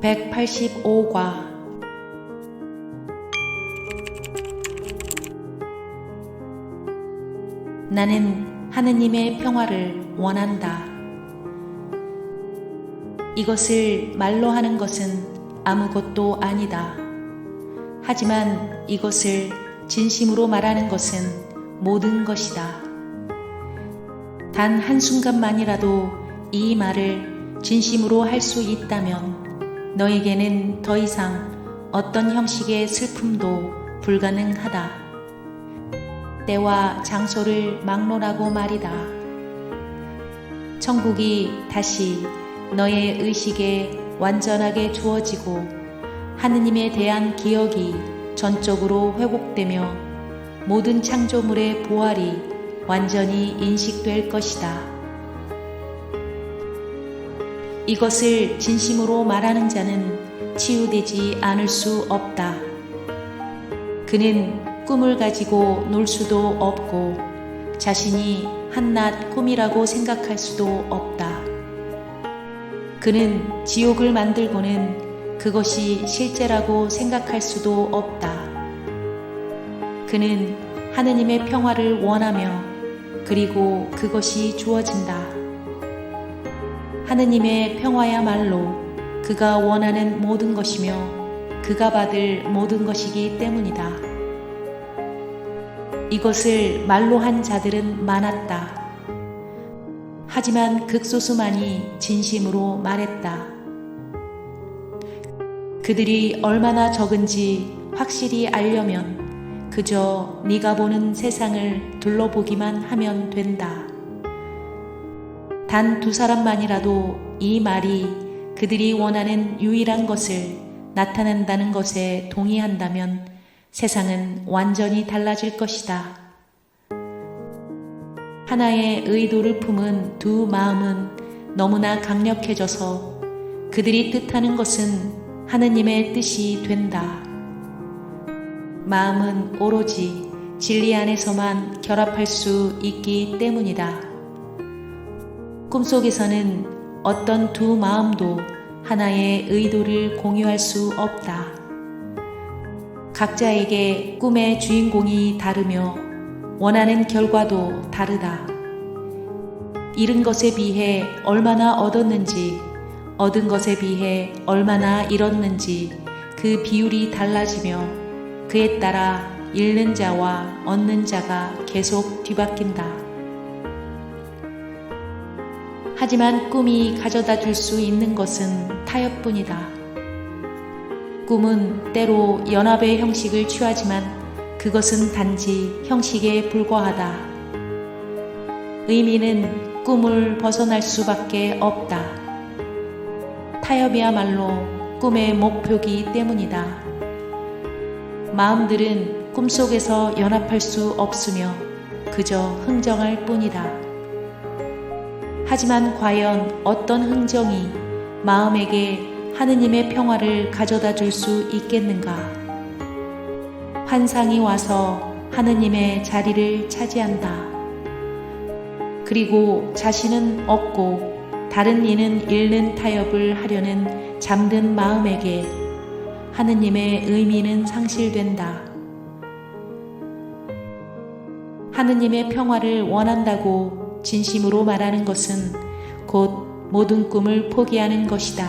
185과 나는 하느님의 평화를 원한다. 이것을 말로 하는 것은 아무것도 아니다. 하지만 이것을 진심으로 말하는 것은 모든 것이다. 단 한순간만이라도 이 말을 진심으로 할 수 있다면 너에게는 더 이상 어떤 형식의 슬픔도 불가능하다. 때와 장소를 막론하고 말이다. 천국이 다시 너의 의식에 완전하게 주어지고 하느님에 대한 기억이 전적으로 회복되며 모든 창조물의 보활이 완전히 인식될 것이다. 이것을 진심으로 말하는 자는 치유되지 않을 수 없다. 그는 꿈을 가지고 놀 수도 없고 자신이 한낱 꿈이라고 생각할 수도 없다. 그는 지옥을 만들고는 그것이 실제라고 생각할 수도 없다. 그는 하느님의 평화를 원하며 그리고 그것이 주어진다. 하느님의 평화야말로 그가 원하는 모든 것이며 그가 받을 모든 것이기 때문이다. 이것을 말로 한 자들은 많았다. 하지만 극소수만이 진심으로 말했다. 그들이 얼마나 적은지 확실히 알려면 그저 네가 보는 세상을 둘러보기만 하면 된다. 단 두 사람만이라도 이 말이 그들이 원하는 유일한 것을 나타낸다는 것에 동의한다면 세상은 완전히 달라질 것이다. 하나의 의도를 품은 두 마음은 너무나 강력해져서 그들이 뜻하는 것은 하느님의 뜻이 된다. 마음은 오로지 진리 안에서만 결합할 수 있기 때문이다. 꿈속에서는 어떤 두 마음도 하나의 의도를 공유할 수 없다. 각자에게 꿈의 주인공이 다르며 원하는 결과도 다르다. 잃은 것에 비해 얼마나 얻었는지, 얻은 것에 비해 얼마나 잃었는지 그 비율이 달라지며 그에 따라 잃는 자와 얻는 자가 계속 뒤바뀐다. 하지만 꿈이 가져다 줄 수 있는 것은 타협뿐이다. 꿈은 때로 연합의 형식을 취하지만 그것은 단지 형식에 불과하다. 의미는 꿈을 벗어날 수밖에 없다. 타협이야말로 꿈의 목표기 때문이다. 마음들은 꿈속에서 연합할 수 없으며 그저 흥정할 뿐이다. 하지만 과연 어떤 흥정이 마음에게 하느님의 평화를 가져다 줄 수 있겠는가? 환상이 와서 하느님의 자리를 차지한다. 그리고 자신은 얻고 다른 이는 잃는 타협을 하려는 잠든 마음에게 하느님의 의미는 상실된다. 하느님의 평화를 원한다고 진심으로 말하는 것은 곧 모든 꿈을 포기하는 것이다.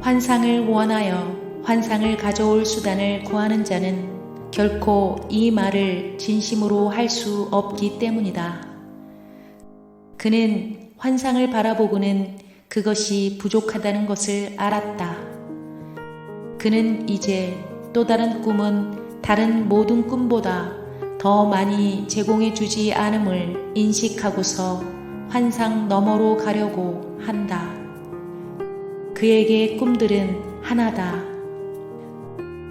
환상을 원하여 환상을 가져올 수단을 구하는 자는 결코 이 말을 진심으로 할 수 없기 때문이다. 그는 환상을 바라보고는 그것이 부족하다는 것을 알았다. 그는 이제 또 다른 꿈은 다른 모든 꿈보다 더 많이 제공해 주지 않음을 인식하고서 환상 너머로 가려고 한다. 그에게 꿈들은 하나다.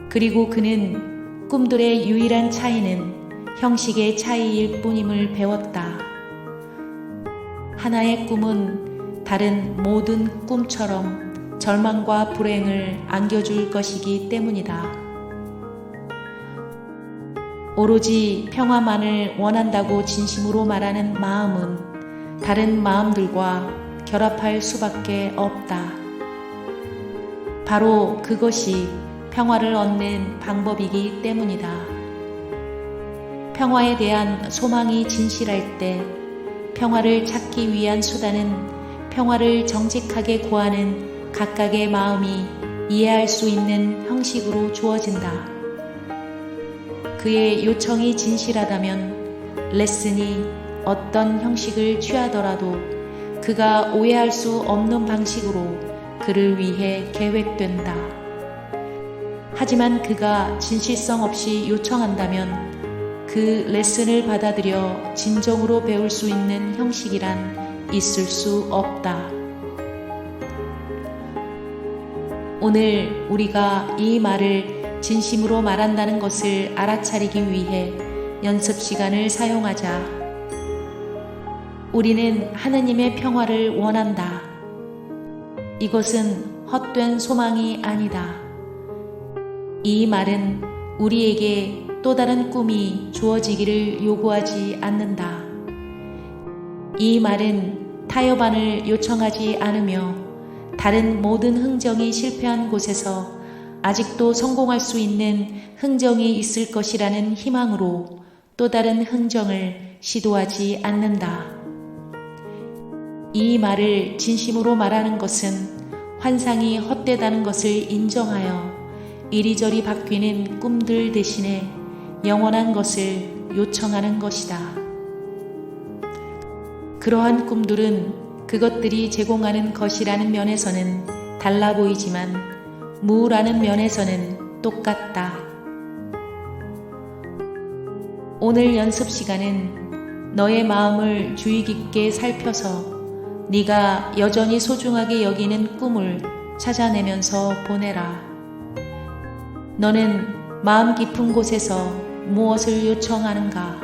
그리고 그는 꿈들의 유일한 차이는 형식의 차이일 뿐임을 배웠다. 하나의 꿈은 다른 모든 꿈처럼 절망과 불행을 안겨줄 것이기 때문이다. 오로지 평화만을 원한다고 진심으로 말하는 마음은 다른 마음들과 결합할 수밖에 없다. 바로 그것이 평화를 얻는 방법이기 때문이다. 평화에 대한 소망이 진실할 때 평화를 찾기 위한 수단은 평화를 정직하게 구하는 각각의 마음이 이해할 수 있는 형식으로 주어진다. 그의 요청이 진실하다면 레슨이 어떤 형식을 취하더라도 그가 오해할 수 없는 방식으로 그를 위해 계획된다. 하지만 그가 진실성 없이 요청한다면 그 레슨을 받아들여 진정으로 배울 수 있는 형식이란 있을 수 없다. 오늘 우리가 이 말을 진심으로 말한다는 것을 알아차리기 위해 연습 시간을 사용하자. 우리는 하느님의 평화를 원한다. 이것은 헛된 소망이 아니다. 이 말은 우리에게 또 다른 꿈이 주어지기를 요구하지 않는다. 이 말은 타협안을 요청하지 않으며 다른 모든 흥정이 실패한 곳에서 아직도 성공할 수 있는 흥정이 있을 것이라는 희망으로 또 다른 흥정을 시도하지 않는다. 이 말을 진심으로 말하는 것은 환상이 헛되다는 것을 인정하여 이리저리 바뀌는 꿈들 대신에 영원한 것을 요청하는 것이다. 그러한 꿈들은 그것들이 제공하는 것이라는 면에서는 달라 보이지만 무라는 면에서는 똑같다. 오늘 연습 시간은 너의 마음을 주의 깊게 살펴서 네가 여전히 소중하게 여기는 꿈을 찾아내면서 보내라. 너는 마음 깊은 곳에서 무엇을 요청하는가?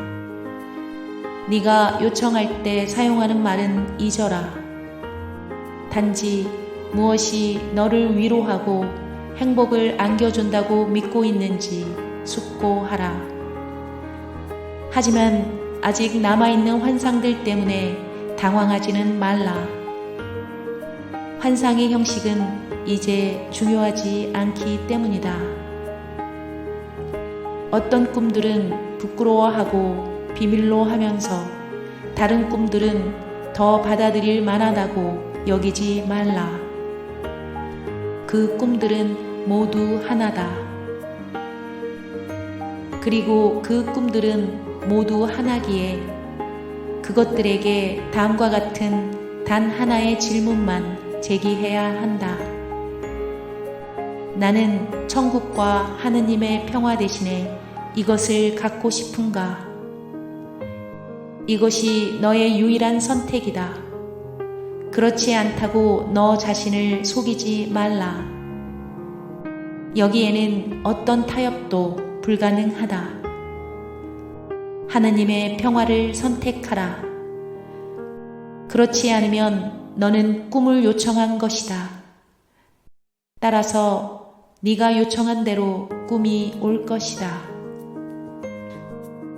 네가 요청할 때 사용하는 말은 잊어라. 단지 무엇이 너를 위로하고 행복을 안겨준다고 믿고 있는지 숙고하라. 하지만 아직 남아있는 환상들 때문에 당황하지는 말라. 환상의 형식은 이제 중요하지 않기 때문이다. 어떤 꿈들은 부끄러워하고 비밀로 하면서 다른 꿈들은 더 받아들일 만하다고 여기지 말라. 그 꿈들은 모두 하나다. 그리고 그 꿈들은 모두 하나기에 그것들에게 다음과 같은 단 하나의 질문만 제기해야 한다. 나는 천국과 하느님의 평화 대신에 이것을 갖고 싶은가? 이것이 너의 유일한 선택이다. 그렇지 않다고 너 자신을 속이지 말라. 여기에는 어떤 타협도 불가능하다. 하느님의 평화를 선택하라. 그렇지 않으면 너는 꿈을 요청한 것이다. 따라서 네가 요청한 대로 꿈이 올 것이다.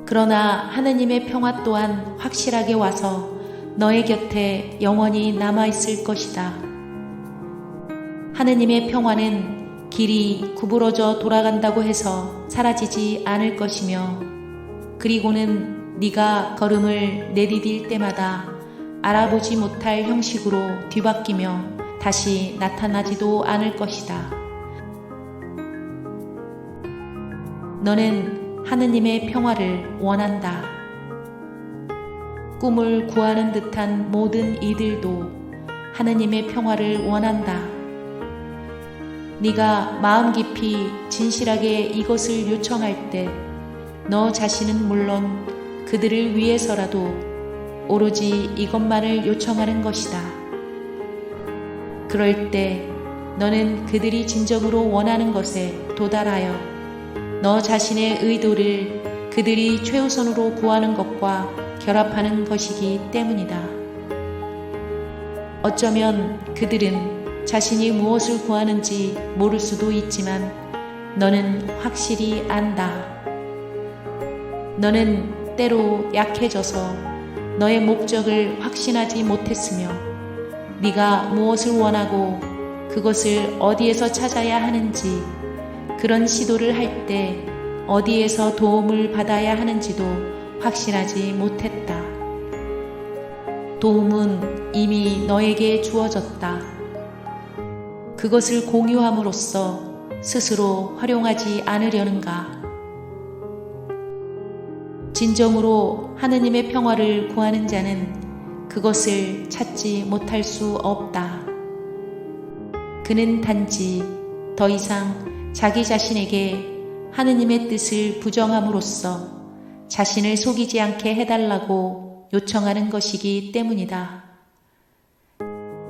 그러나 하느님의 평화 또한 확실하게 와서 너의 곁에 영원히 남아 있을 것이다. 하느님의 평화는 길이 구부러져 돌아간다고 해서 사라지지 않을 것이며 그리고는 네가 걸음을 내디딜 때마다 알아보지 못할 형식으로 뒤바뀌며 다시 나타나지도 않을 것이다. 너는 하느님의 평화를 원한다. 꿈을 구하는 듯한 모든 이들도 하느님의 평화를 원한다. 네가 마음 깊이 진실하게 이것을 요청할 때 너 자신은 물론 그들을 위해서라도 오로지 이것만을 요청하는 것이다. 그럴 때 너는 그들이 진정으로 원하는 것에 도달하여 너 자신의 의도를 그들이 최우선으로 구하는 것과 결합하는 것이기 때문이다. 어쩌면 그들은 자신이 무엇을 구하는지 모를 수도 있지만 너는 확실히 안다. 너는 때로 약해져서 너의 목적을 확신하지 못했으며 네가 무엇을 원하고 그 그것을 어디에서 찾아야 하는지, 그런 시도를 할 때 어디에서 도움을 받아야 하는지도 확실하지 못했다. 도움은 이미 너에게 주어졌다. 그것을 공유함으로써 스스로 활용하지 않으려는가? 진정으로 하느님의 평화를 구하는 자는 그것을 찾지 못할 수 없다. 그는 단지 더 이상 자기 자신에게 하느님의 뜻을 부정함으로써 자신을 속이지 않게 해달라고 요청하는 것이기 때문이다.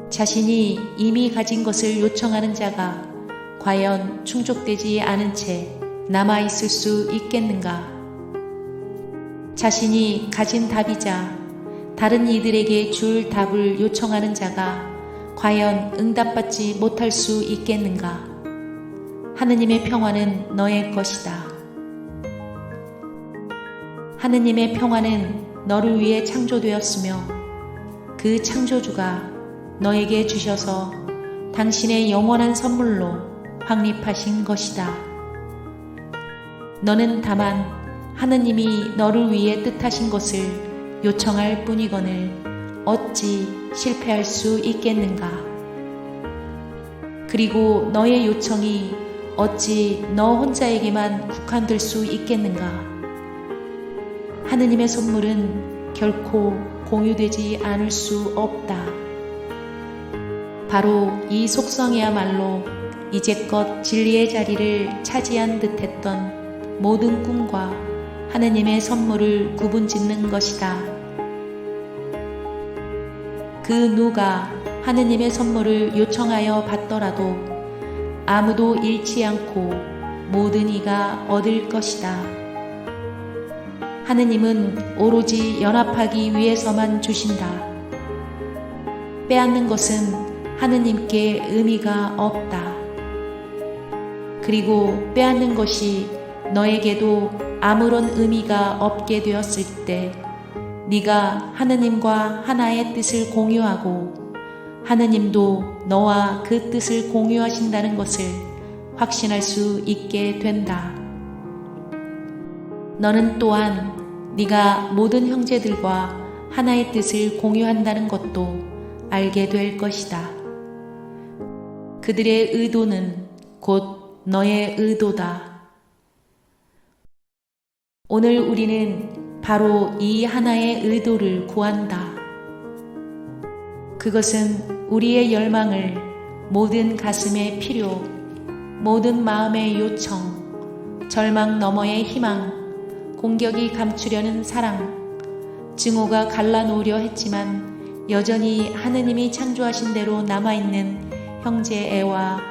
자신이 이미 가진 것을 요청하는 자가 과연 충족되지 않은 채 남아있을 수 있겠는가? 자신이 가진 답이자 다른 이들에게 줄 답을 요청하는 자가 과연 응답받지 못할 수 있겠는가? 하느님의 평화는 너의 것이다. 하느님의 평화는 너를 위해 창조되었으며 그 창조주가 너에게 주셔서 당신의 영원한 선물로 확립하신 것이다. 너는 다만 하느님이 너를 위해 뜻하신 것을 요청할 뿐이거늘 어찌 실패할 수 있겠는가? 그리고 너의 요청이 어찌 너 혼자에게만 국한될 수 있겠는가? 하느님의 선물은 결코 공유되지 않을 수 없다. 바로 이 속성이야말로 이제껏 진리의 자리를 차지한 듯 했던 모든 꿈과 하느님의 선물을 구분 짓는 것이다. 그 누가 하느님의 선물을 요청하여 받더라도 아무도 잃지 않고 모든 이가 얻을 것이다. 하느님은 오로지 연합하기 위해서만 주신다. 빼앗는 것은 하느님께 의미가 없다. 그리고 빼앗는 것이 너에게도 아무런 의미가 없게 되었을 때 네가 하느님과 하나의 뜻을 공유하고 하느님도 너와 그 뜻을 공유하신다는 것을 확신할 수 있게 된다. 너는 또한 네가 모든 형제들과 하나의 뜻을 공유한다는 것도 알게 될 것이다. 그들의 의도는 곧 너의 의도다. 오늘 우리는 바로 이 하나의 의도를 구한다. 그것은 우리의 열망을 모든 가슴의 필요, 모든 마음의 요청, 절망 너머의 희망, 공격이 감추려는 사랑, 증오가 갈라놓으려 했지만 여전히 하느님이 창조하신 대로 남아있는 형제 애와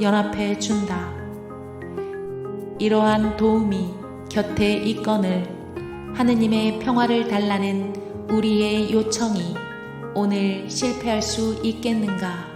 연합해 준다. 이러한 도움이 곁에 있거늘 하느님의 평화를 달라는 우리의 요청이 오늘 실패할 수 있겠는가?